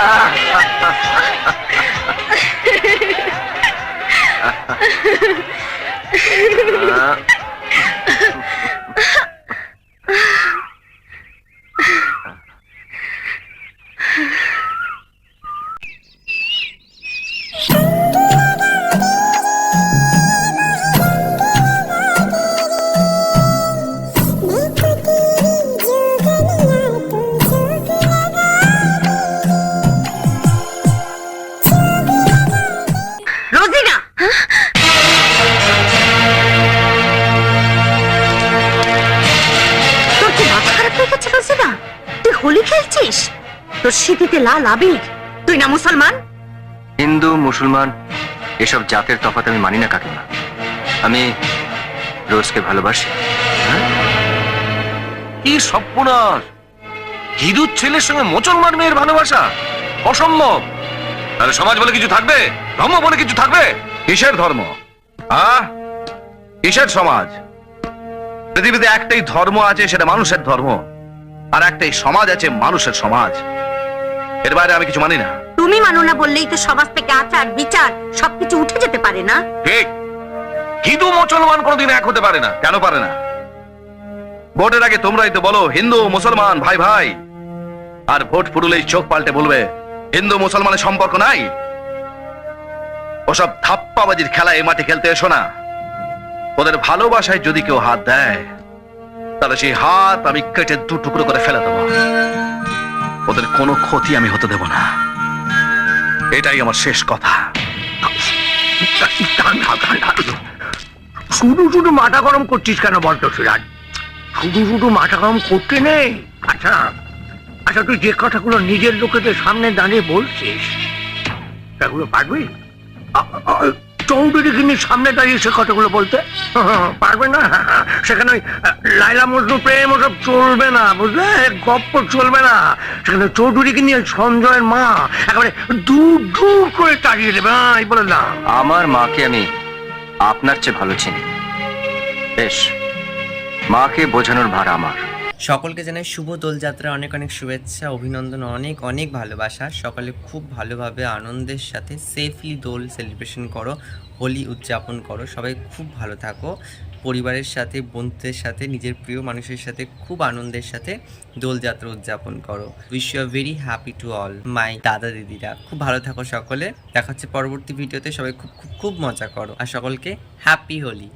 Ah. ah. Holi খেলছিস? তোর স্মৃতিতে লাল আবির তুই না মুসলমান? হিন্দু মুসলমান এসব জাতের তফাৎ আমি মানি না কাকিমা। আমি রোজকে ভালোবাসি। কি সর্বনাশ! হিন্দুর ছেলের সঙ্গে মুসলমান মেয়ের ভালোবাসা? অসম্ভব! তাহলে সমাজ বলে কিছু থাকবে? ধর্ম বলে কিছু থাকবে? কিসের ধর্ম? আহ? কিসের সমাজ? পৃথিবীতে একটাই ধর্ম আছে সেটা মানুষের ধর্ম। আর একটাই সমাজ আছে মানুষের সমাজ। এর বাইরে আমি কিছু মানি না। তুমি মানো না বললেই তো সমাজ থেকে আচার বিচার সবকিছু উঠে যেতে পারে না? ঠিক হিন্দু মুসলমান কোনোদিন এক হতে পারে না। কেন পারে না? ভোটের আগে তোমরাই তো বলো হিন্দু মুসলমান ভাই ভাই। আর ভোট ফুরুলেই চোখ পাল্টে বলবে হিন্দু মুসলমানের সম্পর্ক নাই। ওসব ধাপ্পাবাজির খেলা এই মাঠে খেলতে এসো না। ওদের ভালোবাসায় যদি কেউ হাত দেয় তাহলে সেই হাত আমি কেটে দু টুকরো করে ফেলে দেবো। ওদের কোনো ক্ষতি আমি হতে দেব না। এটাই আমার শেষ কথা। শুধু শুধু মাথা গরম করছিস কেন বলতো সিরাজ? শুধু শুধু মাথা গরম করতে নেই? আচ্ছা আচ্ছা তুই যে কথাগুলো নিজের লোকেদের সামনে দাঁড়িয়ে বলছিস, সেগুলো পারবি? আ- আ- চৌধুরী সামনে দাঁড়িয়ে সে কথাগুলো বলতে। পারবে না? সেখানে ওই, লাইলা মজনু প্রেম ওসব চলবে না বুঝলে? গপ্প চলবে না। সেখানে চৌধুরীকে নিয়ে সঞ্জয়ের মা একেবারে দূর দূর করে তাড়িয়ে দেবে। হ্যাঁ, এই বলে না আমার মাকে আমি আপনার চেয়ে ভালো চিনি। বেশ মাকে বোঝানোর ভার আমার। সকলকে জানাই শুভ দোলযাত্রা অনেক অনেক শুভেচ্ছা, অভিনন্দন, অনেক অনেক ভালোবাসা। সকলে খুব ভালোভাবে আনন্দের সাথে সেফলি দোল সেলিব্রেশন করো, হোলি উদযাপন করো। সবাই খুব ভালো থাকো। পরিবারের সাথে, বন্ধুদের সাথে, নিজের প্রিয় মানুষের সাথে খুব আনন্দের সাথে দোলযাত্রা উদযাপন করো। Wish you are very happy to all my দাদা দিদিরা। খুব ভালো থাকো সকলে। দেখা হচ্ছে পরবর্তী ভিডিওতে সবাই খুব খুব খুব মজা করো। আর সকলকে হ্যাপি হোলি।